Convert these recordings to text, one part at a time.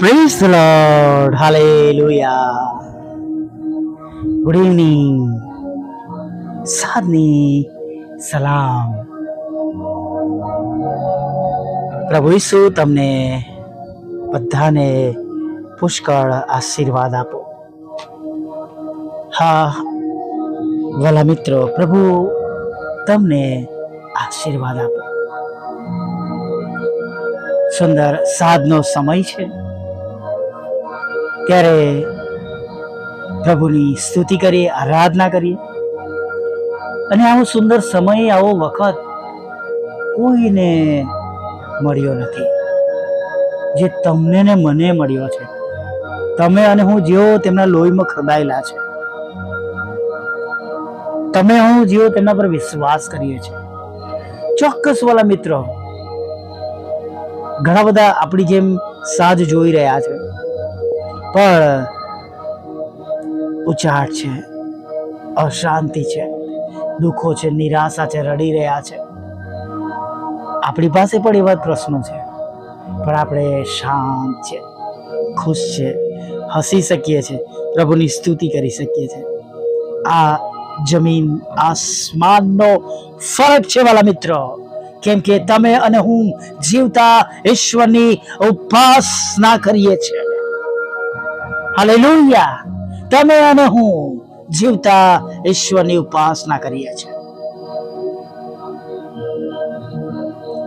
Praise the Lord. Hallelujah. Good evening સાદની સલામ પ્રભુ ઈસુ તમને બધાને પુષ્કળ આશીર્વાદ આપો. હા વાલા મિત્રો, પ્રભુ તમને આશીર્વાદ આપો. સુંદર, સાધનો સમય છે. ત્યારે પ્રભુની સ્તુતિ કરીએ, આરાધના કરીએ. અને આવો સુંદર સમય, આવો વખત કોઈને મળ્યો નથી. જે તમને ને મને મળ્યો છે. તમે અને હું જેઓ તેમના લોહીમાં ખદાયેલા છે. તમે હું જેઓ તેમના પર વિશ્વાસ કરીએ છીએ. ચોક્કસ વાલા મિત્રો, ઘણા બધા આપણી જેમ સાજ જોઈ રહ્યા છે. પણ ઉચાટ છે, અશાંતિ છે, દુઃખો છે, નિરાશા છે, રડી રહ્યા છે. આપણી પાસે પણ એવા પ્રશ્નો છે, પણ આપણે શાંત છે, ખુશ છે, હસી શકીએ છીએ પ્રભુની સ્તુતિ કરી શકીએ છીએ આ જમીન, આસમાનનો ફરક છે વાલા મિત્રો, કેમ કે તમે અને હું જીવતા ઈશ્વરની ઉપાસના કરીએ છીએ. હાલેલુયા. તમે અને હું જીવતા ઈશ્વરની ઉપાસના કરીએ છીએ.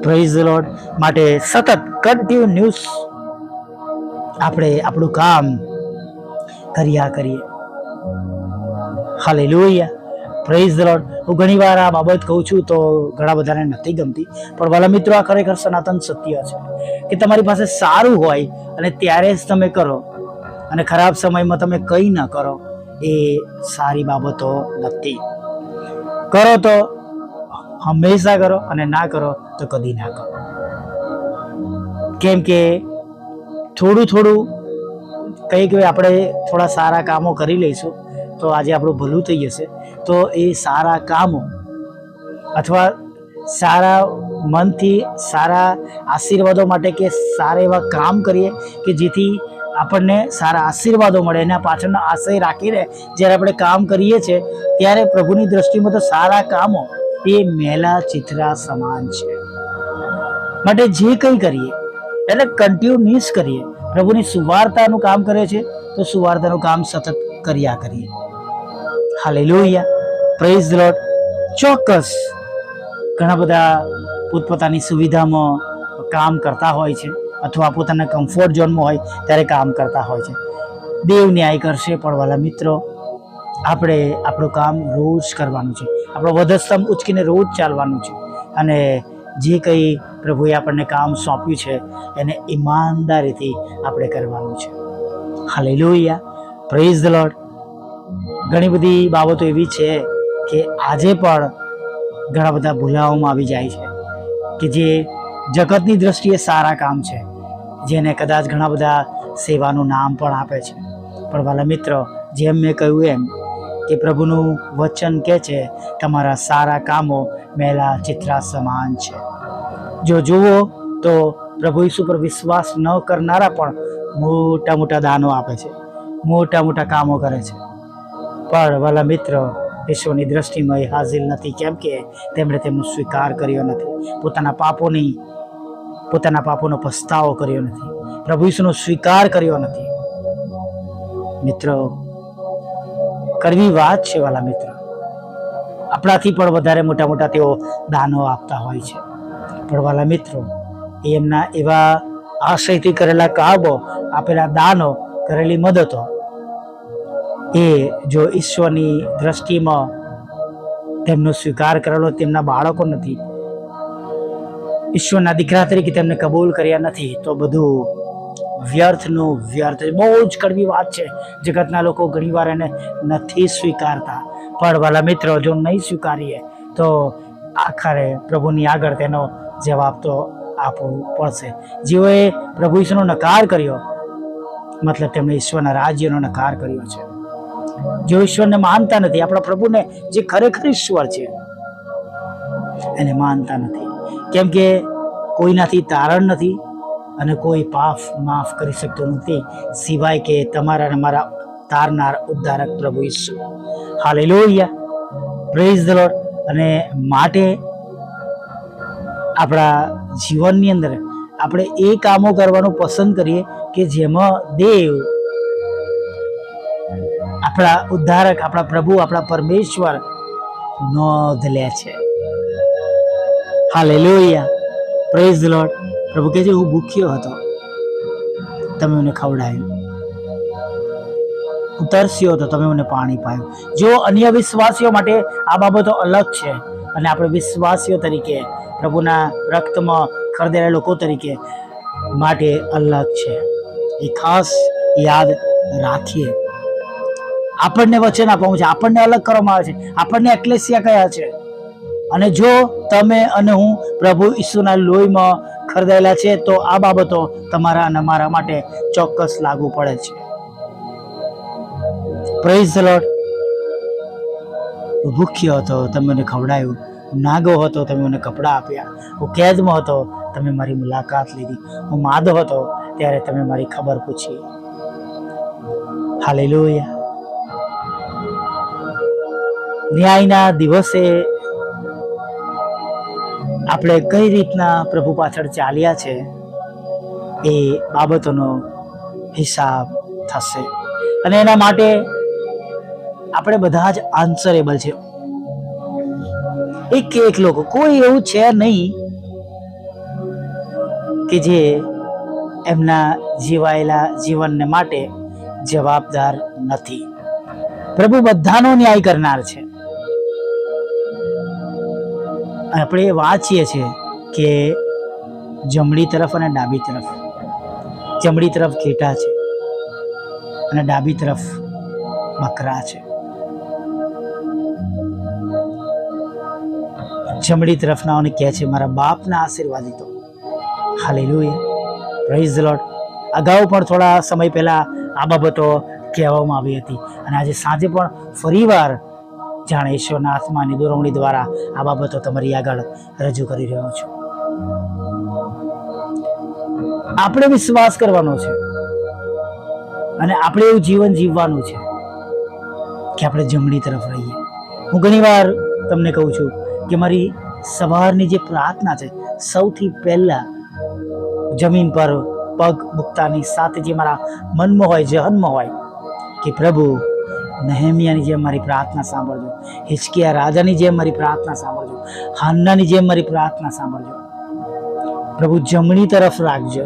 પ્રેઝ લોર્ડ માટે સતત કન્ટિન્યુઅસ આપણે આપણું કામ કર્યા કરીએ. હાલેલુયા. પ્રેઝ લોર્ડ હું ઘણીવાર આ બાબત કહું છું તો ઘણા બધાને નથી ગમતી, પણ વાલા મિત્રો, આ ખરેખર સનાતન સત્ય છે કે તમારી પાસે સારું હોય અને ત્યારે જ તમે કરો. અને ખરાબ સમયમાં તમે કંઈ ન કરો, એ સારી બાબતો નથી. કરો તો હંમેશા કરો અને ના કરો તો કદી ના કરો. કેમ કે થોડું થોડું કંઈક આપણે થોડા સારા કામો કરી લઈશું, તો આજે આપણું ભલું થઈ જશે. તો એ સારા કામો અથવા સારા મનથી સારા આશીર્વાદો માટે કે સારા એવા કામ કરીએ કે જેથી આપણને સારા આશીર્વાદો મળે, એના પાછળનો આશય રાખીને જ્યારે આપણે કામ કરીએ છીએ, ત્યારે પ્રભુની દ્રષ્ટિમાં તો સારા કામો, એ મેલા ચિત્રા સમાન છે. માટે જે કંઈ કરીએ એટલે કન્ટિન્યુઅસ કરીએ, પ્રભુની સુવાર્તાનું કામ કરે છે, તો સુવાર્તાનું કામ સતત કર્યા કરીએ. હાલેલુયા પ્રેઝ લોટ ચોક્કસ. ઘણા બધા પોતપોતાની સુવિધામાં કામ કરતા હોય છે. અથવા પોતાના કમ્ફર્ટ ઝોનમાં હોય ત્યારે કામ કરતા હોય છે. દેવ ન્યાય કરશે પણ વાલા મિત્રો. આપણે આપણું કામ રોજ કરવાનું છે. આપણો વધસ્તંભ ઉચકીને રોજ ચાલવાનું છે. અને જે કંઈ પ્રભુએ આપણને કામ સોંપ્યું છે, એને ઈમાનદારીથી આપણે કરવાનું છે. હાલેલુયા પ્રેઝ ધ લોર્ડ ઘણી બધી બાબતો એવી છે કે આજે પણ ઘણા બધા ભૂલાઓમાં આવી જાય છે. કે જે જગતની દ્રષ્ટિએ સારા કામ છે. જેને કદાચ ઘણા બધા સેવાનું નામ પણ આપે છે. પણ વાલા મિત્રો, જેમ મેં કહ્યું એમ કે પ્રભુનું વચન કહે છે, તમારા સારા કામો મેલા ચિત્રા સમાન છે. જો જુઓ તો પ્રભુ ઈસુ પર વિશ્વાસ ન કરનારા પણ મોટા મોટા દાનો આપે છે, મોટા મોટા કામો કરે છે. પણ વાલા મિત્ર ઈશ્વરની દ્રષ્ટિમાં એ હાજર નથી. કેમ કે તેમણે તેમનો સ્વીકાર કર્યો નથી. પોતાના પાપોની પોતાના પાપોનો પસ્તાવો કર્યો નથી. પ્રભુ ઈસુનો સ્વીકાર કર્યો નથી. મિત્રો, કરવી વાત છે વાલા મિત્ર. આપણાથી પણ વધારે મોટા મોટા તેઓ દાનો આપતા હોય છે. પણ વાલા મિત્રો, એમના એવા આશયથી કરેલા કાબો, આપેલા દાનો, કરેલી મદદો, એ જો ઈશ્વરની દ્રષ્ટિમાં તેમનો સ્વીકાર કરેલો, તેમના બાળકો નથી ઈશ્વરના દીકરા તરીકે તેમને કબૂલ કર્યા નથી, તો બધું વ્યર્થનું વ્યર્થ બહુ જ કડવી વાત છે. જગતના લોકો ઘણીવાર એને નથી સ્વીકારતા. પણ વાલા મિત્રો, જો નહીં સ્વીકારીએ, તો આખરે પ્રભુની આગળ તેનો જવાબ તો આપવું પડશે. જેઓએ પ્રભુ ઈશ્વરનો નકાર કર્યો, મતલબ તેમણે ઈશ્વરના રાજ્યનો નકાર કર્યો છે. જેઓ ઈશ્વરને માનતા નથી, આપણા પ્રભુને જે ખરેખર ઈશ્વર છે, એને માનતા નથી. કેમ કે કોઈનાથી તારણ નથી અને કોઈ પાપ માફ કરી શકતો નથી. સિવાય કે તમારા અને મારા તારનાર ઉદ્ધારક પ્રભુ ઈસુ. હાલેલુયા. પ્રેઝ ધ લોર્ડ અને માટે આપણા જીવનની અંદર આપણે એ કામો કરવાનું પસંદ કરીએ કે જેમાં દેવ, આપણા ઉદ્ધારક, આપણા પ્રભુ, આપણા પરમેશ્વર નોંધ લે છે. હાલેલુયા. પ્રેઝ લોર્ડ પ્રભુ કહે છે, હું ભૂખ્યો હતો. તમે મને ખવડાવ્યું. હું તરસ્યો હતો તમે મને પાણી પાયું. જો અન્ય વિશ્વાસીઓ માટે આ બાબતો અલગ છે અને આપણે વિશ્વાસીઓ તરીકે, પ્રભુના રક્તમાં ખરીદેલા લોકો તરીકે માટે અલગ છે. એ ખાસ યાદ રાખીએ. આપણને વચન આપવાનું છે. આપણને અલગ કરવામાં આવે છે. આપણને એક્લેસિયા કયા છે? અને જો તમે અને હું પ્રભુ ઈસુના લોહીમાં ખરીદાયેલા છે, તો આ બાબતો તમારા અને મારા માટે ચોક્કસ લાગુ પડે છે. પ્રેઝ લોર્ડ ભૂખ્યો હતો, તમે મને ખવડાયું નાગો હતો, તમે મને કપડાં આપ્યા. હું કેદમાં હતો, તમે મારી મુલાકાત લીધી. હું માદો હતો, ત્યારે તમે મારી ખબર પૂછી. હાલેલુયા ન્યાયના દિવસે આપણે કઈ રીતના પ્રભુ પાછળ ચાલ્યા છે એ બાબતોનો હિસાબ થશે. અને એના માટે આપણે બધા જ આન્સરેબલ છે. એક એક લોકો, કોઈ એવું છે નહીં કે જે એમના જીવાયેલા જીવનને માટે જવાબદાર નથી. પ્રભુ બધાનો ન્યાય કરનાર છે. આપણે વાંચીએ છીએ કે જમણી તરફ અને ડાબી તરફ. જમણી તરફ ઘેટા છે અને ડાબી તરફ બકરા છે. જમણી તરફનાઓને કહે છે, મારા બાપના આશીર્વાદિતો હાલેલુયા. પ્રેઝ ધ લોટ અગાઉ પણ થોડા સમય પહેલાં આ બાબતો કહેવામાં આવી હતી. અને આજે સાંજે પણ ફરીવાર જાણે ઈશ્વરના આત્માની દોરવણી દ્વારા આ બાબતો તમારી આગળ રજૂ કરી રહ્યો છું. આપણે વિશ્વાસ કરવાનો છે અને આપણે એવું જીવન જીવવાનું છે કે આપણે જમણી તરફ રહીએ. હું ઘણીવાર તમને કહું છું કે મારી સવારની જે પ્રાર્થના છે, સૌથી પહેલાં જમીન પર પગ મૂકતાની સાથે જે મારા મનમાં હોય જહનમાં હોય કે પ્રભુ નહેમિયાની જેમ મારી પ્રાર્થના સાંભળજો. હિચકિયા રાજાની જેમ મારી પ્રાર્થના સાંભળજો. હાન્નાની જેમ મારી પ્રાર્થના સાંભળજો. પ્રભુ જમણી તરફ રાખજો.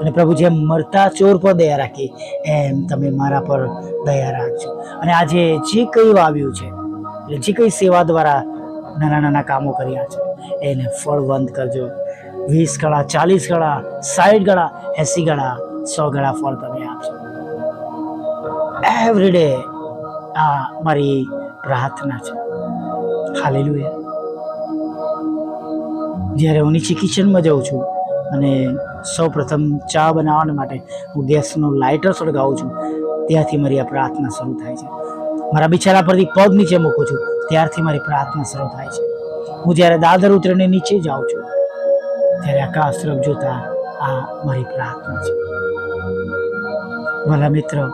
અને પ્રભુ જેમ મરતા ચોર પર દયા રાખી, એમ તમે મારા પર દયા રાખજો. અને આજે જે કંઈ વાવ્યું છે, એટલે જે કંઈ સેવા દ્વારા નાના નાના કામો કર્યા છે, એને ફળવંત કરજો. વીસ ગળા ચાલીસ ગળા સાઠ ગળા એસી ગળા સો ગળા ફળ તમે આપજો એવરી ડે આ મારી પ્રાર્થના છે. હાલેલુયા. જ્યારે હું નીચે કિચનમાં જાઉં છું અને સૌ પ્રથમ ચા બનાવવા માટે હું ગેસનો લાઇટર સળગાવું છું, ત્યાંથી મારી આ પ્રાર્થના શરૂ થાય છે. મારા બિચારા પરથી પગ નીચે મૂકું છું, ત્યારથી મારી પ્રાર્થના શરૂ થાય છે. હું જ્યારે દાદર ઉતરીને નીચે જાઉં છું, ત્યારે આકાશ તરફ જોતા આ મારી પ્રાર્થના છે. ભલા મિત્રો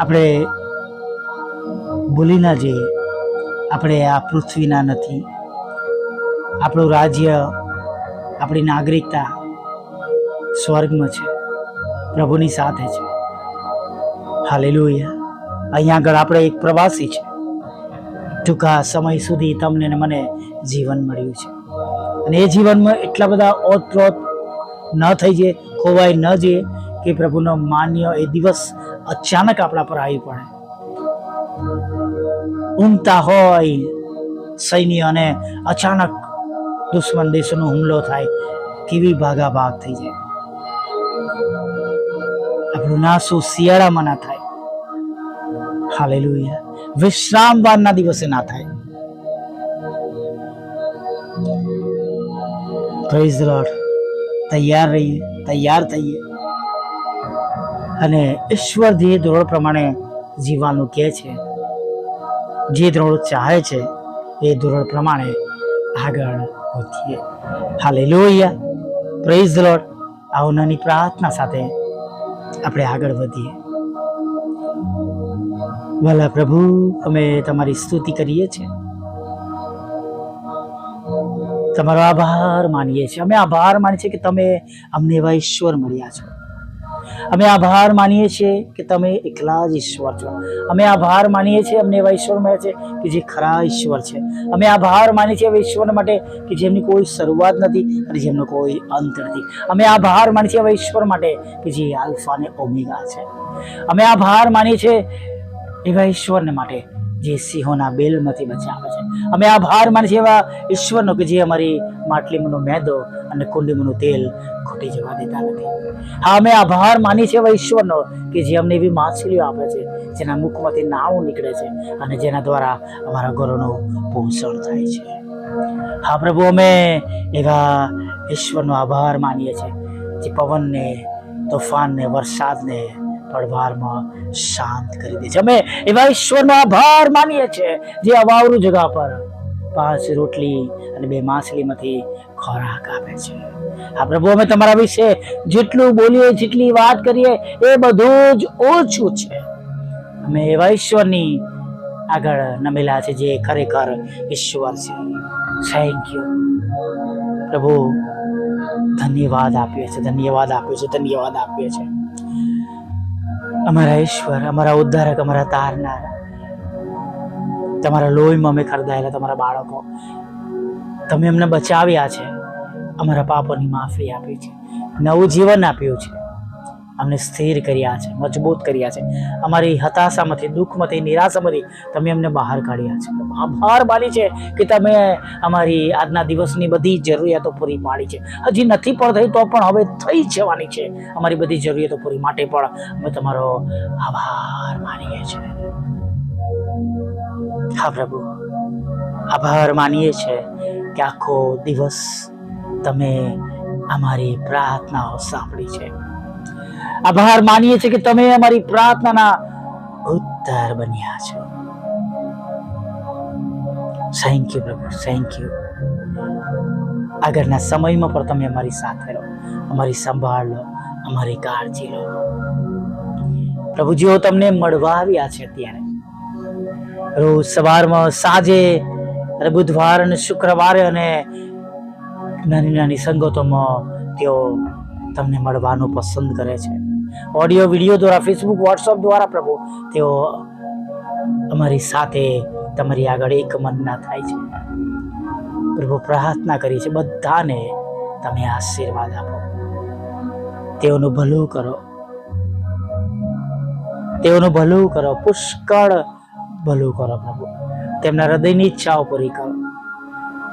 આપણે ભૂલી ના જઈએ. આપણે આ પૃથ્વીના નથી. આપણું રાજ્ય, આપણી નાગરિકતા સ્વર્ગમાં છે. પ્રભુની સાથે છે. હાલેલુયા. અહીંયા આગળ આપણે એક પ્રવાસી છે. ટૂંકા સમય સુધી તમને મને જીવન મળ્યું છે. અને એ જીવનમાં એટલા બધા ઓતપ્રોત ન થઈ જાય ખોવાઈ ન જઈએ કે પ્રભુનો માન્ય એ દિવસ અચાનક આપણા પર આવી પડે. ઊંઘતા હોય સૈન્ય અને અચાનક દુશ્મન દેશનો હુમલો થાય કેવી ભાગા ભાગ થઈ જાય. આપણું નાસું શિયાળામાં ના થાય. હાલેલુયા. વિશ્રામવારના દિવસે ના થાય. પ્રેઝ લોર્ડ તૈયાર રહીએ, તૈયાર થઈએ. અને ઈશ્વર જે ધોરણ પ્રમાણે જીવવાનું કહે છે, જે ધોરણ ચાહે છે, એ ધોરણ પ્રમાણે આગળ વધીએ. હાલે લોહિયા પ્રેઝ લોટ આવો નાની પ્રાર્થના સાથે આપણે આગળ વધીએ. ભલા પ્રભુ, અમે તમારી સ્તુતિ કરીએ છીએ. તમારો આભાર માનીએ છીએ. અમે આભાર માનીએ છીએ કે તમે અમને એવા ઈશ્વર મળ્યા છો. અમે આભાર માનીએ છીએ કે તમે એકલા જ ઈશ્વર છો. અમે આભાર માનીએ છીએ, અમને એવા ઈશ્વર મળ્યા છે કે જે ખરા ઈશ્વર છે. અમે આભાર માનીએ છીએ એવા ઈશ્વર માટે કે જેમની કોઈ શરૂઆત નથી અને જેમનો કોઈ અંત નથી. અમે આભાર માનીએ છીએ એવા ઈશ્વર માટે કે જે આલ્ફા અને ઓમેગા છે. અમે આભાર માનીએ છીએ એવા ઈશ્વરને માટે. જે સિંહોના બેલમાંથી બચાવે છે. અમે આભાર માનીએ એવા ઈશ્વરનો કે જે અમારી માટલીમાંનો મેદો અને કુંડીમાંનું તેલ ખૂટી જવા દેતા નથી. હા, અમે આભાર માનીએ છીએ એવા ઈશ્વરનો કે જે અમને એવી માછલીઓ આપે છે, જેના મુખમાંથી નાવું નીકળે છે અને જેના દ્વારા અમારા ઘરોનું પોષણ થાય છે. હા, પ્રભુ, અમે એવા ઈશ્વરનો આભાર માનીએ છીએ જે પવનને, તોફાનને, વરસાદને પડવારમાં શાંત કરી દે છે. અમે એવા ઈશ્વરનો આભાર માનીએ છીએ જે અવાવરું જગા પર પાંચ રોટલી અને બે માછલીમાંથી ખોરાક આપે છે. આ પ્રભુ, અમે તમારા વિશે જેટલું બોલીએ, જેટલી વાત કરીએ, એ બધું જ ઓછું છે. અમે એવા ઈશ્વરની આગળ નમેલા છે જે ખરેખર ઈશ્વર છે. થેન્ક યુ પ્રભુ, ધન્યવાદ આપ્યો છે ધન્યવાદ આપ્યો છે ધન્યવાદ આપ્યો છે અમારા ઈશ્વર, અમારા ઉદ્ધારક, અમારા તારનાર. તમારા લોહીમાં અમે ખરદાયેલા તમારા બાળકો. તમે અમને બચાવ્યા છે. અમારા પાપોની માફી આપી છે. નવું જીવન આપ્યું છે. અમને સ્થિર કર્યા છે, મજબૂત કર્યા છે. અમારી હતાશામાંથી, દુઃખમાંથી, નિરાશામાંથી તમે અમને બહાર કાઢ્યા છે. આભાર માની છે કે તમે અમારી આજના દિવસની બધી જરૂરિયાતો પૂરી પાડી છે. હજી નથી પણ થઈ તો પણ હવે થઈ જવાની છે. અમારી બધી જરૂરિયાતો પૂરી માટે પણ અમે તમારો આભાર માનીએ છીએ. હા, પ્રભુ. આભાર માનીએ છીએ કે આખો દિવસ તમે અમારી પ્રાર્થનાઓ સાંભળી છે. આભાર માનીએ છીએ કે તમે અમારી પ્રાર્થનાના ઉત્તર બન્યા છો. થેન્ક યુ પ્રભુ થેન્ક યુ આગળના સમયમાં પણ તમે અમારી સાથે રહો, અમારી સંભાળ લો, અમારી કાળજી લો. પ્રભુ જેઓ તમને મળવા આવ્યા છે અત્યારે. રોજ સવારમાં સાંજે અને બુધવાર અને શુક્રવારે અને નાની નાની સંગતોમાં તેઓ તમને મળવાનું પસંદ કરે છે. ઓડિયો, વીડિયો દ્વારા ફેસબુક વોટ્સઅપ દ્વારા, પ્રભુ, તેઓ અમારી સાથે, તમારી આગળ એક મનના થાય છે. પ્રભુ, પ્રાર્થના કરી છે બધાને તમે આશીર્વાદ આપો. તેઓનું ભલું કરો. તેઓનું ભલું કરો, પુષ્કળ ભલું કરો, પ્રભુ. તેમના હૃદયની ઈચ્છાઓ પૂરી કરો.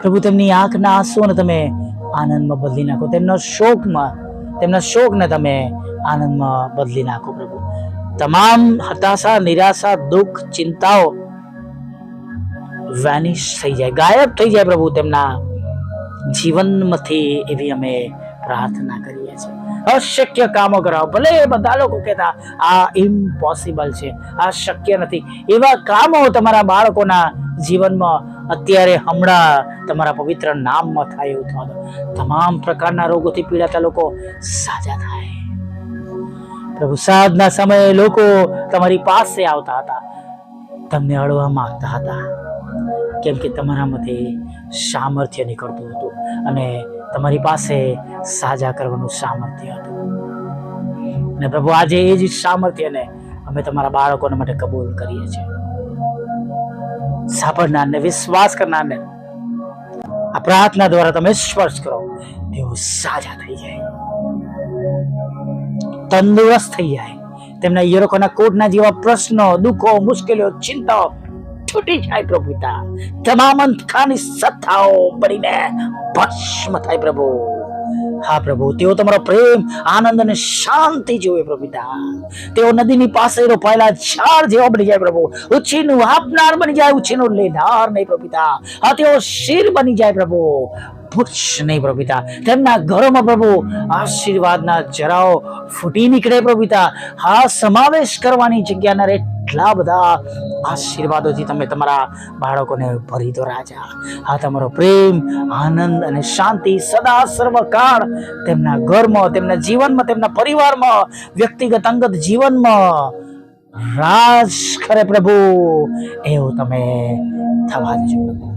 પ્રભુ, તેમની આંખના આંસુઓને તમે આનંદમાં બદલી નાખો. તેમના શોકમાં, તેમના શોકને તમે આનંદમાં બદલી નાખો પ્રભુ. તમામ હતાશા, નિરાશા, દુઃખ, ચિંતાઓ વેનિશ થઈ જાય, ગાયબ થઈ જાય પ્રભુ તેમના જીવનમાંથી એવી અમે પ્રાર્થના કરીએ છીએ. અશક્ય કામો કરાવો, ભલે બધા લોકો કહેતા, આ ઇમ્પોસિબલ છે, આ શક્ય નથી. એવા કામો તમારા બાળકોના જીવનમાં અત્યારે હમણાં તમારા પવિત્ર નામમાં થાય એવું થવા દો. તમામ પ્રકારના રોગોથી પીડાતા લોકો સાજા થાય. પ્રભુ સાધના સમયે લોકો તમારી પાસે આવતા હતા. તમને અડવા માંગતા હતા. કેમ કે તમારામાંથી સામર્થ્ય નીકળતું હતું અને તમારી પાસે સાજા કરવાનું સામર્થ્ય હતું. અને પ્રભુ, આજે એ જ સામર્થ્યને અમે તમારા બાળકોને માટે કબૂલ કરીએ છીએ. સાંભળનારને, વિશ્વાસ કરનારને, આ પ્રાર્થના દ્વારા તમે સ્પર્શ કરો. તેઓ સાજા થઈ જાય. તંદુરસ્ત થઈ જાય. તેમના યરોકોના કોટના જેવા પ્રશ્નો, દુઃખો, મુશ્કેલીઓ, ચિંતાઓ છૂટી જાય પ્રભુ પિતા. તમામ અંતખાની સત્તાઓ પડીને ભસ્મ થાય પ્રભુ. હા પ્રભુ, તેઓ તમારો પ્રેમ, આનંદ અને શાંતિ જોવે પ્રભુ પિતા. તેઓ નદીની પાસે રોપાયેલા ઝાડ જેવા બની જાય પ્રભુ. ઉછીનું આપનાર બની જાય, ઉછીનું લેનાર નહીં પ્રભુ પિતા. હા, તેઓ શિર બની જાય પ્રભુ. વૃક્ષ નહીં પ્રભુતા તેમના ઘરોમાં પ્રભુ આશીર્વાદના જરાઓ ફૂટી નીકળે પ્રભુતા હા, સમાવેશ કરવાની જગ્યાના રે એટલા બધા આશીર્વાદોથી તમે તમારા બાળકોને ભરી દો રાજા. આ તમારો પ્રેમ, આનંદ અને શાંતિ સદા સર્વકાળ તેમના ઘરમાં, તેમના જીવનમાં, તેમના પરિવારમાં, વ્યક્તિગત અંગત જીવનમાં રાજ કરે પ્રભુ. એવું તમે થવા દેજો પ્રભુ.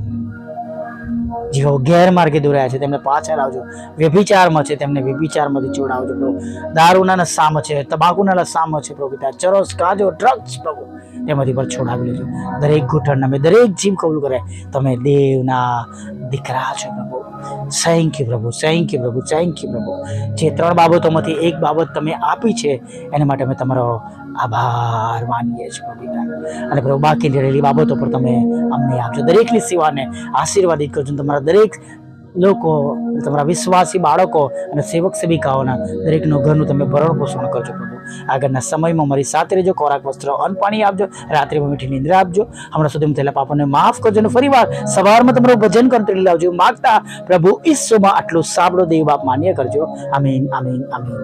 જેઓ ગેરમાર્ગે દોરાયા છે, તેમને પાછા લાવજો. વ્યભિચારમાં છે, તેમને વ્યભિચારમાંથી છોડાવજો, પ્રભુ. દારૂના નશામાં છે, તંબાકુના નશામાં છે, પ્રભુ પિતા. ચરસ, કાજો, ડ્રગ્સ, પ્રભુ. તેમાંથી પર છોડાવી લેજો. દરેક ઘૂંટણ અમે દરેક જીમ કબૂલ કરે. તમે દેવના દીકરા છો, પ્રભુ. થેન્ક યુ પ્રભુ. થેન્ક યુ પ્રભુ. થેન્ક યુ પ્રભુ. જે ત્રણ બાબતોમાંથી એક બાબત તમે આપી છે, એના માટે અમે તમારો આભાર, માનીએ છીએ પિતા અને પ્રભુ બાકી રહેલી બાબતો પર તમે અમને આપજો. દરેકની સેવાને આશીર્વાદિત કરજો. તમારા દરેક લોકો, તમારા વિશ્વાસી બાળકો અને સેવક સેવિકાઓના દરેકનું ઘરનું તમે ભરણ પોષણ કરજો પ્રભુ. આગળના સમયમાં મારી સાથે રહેજો. ખોરાક, વસ્ત્ર, અન્ન, પાણી આપજો. રાત્રિમાં મીઠી નિંદ્રા આપજો હમણાં સુધી થયેલા પાપોને માફ કરજો અને ફરીવાર સવારમાં તમારું ભજન કરતી લાવજો માગતા પ્રભુ ઈશ્વમાં આટલું સાંભળો, દેવ બાપ માન્ય કરજો. આમીન આમીન આમીન.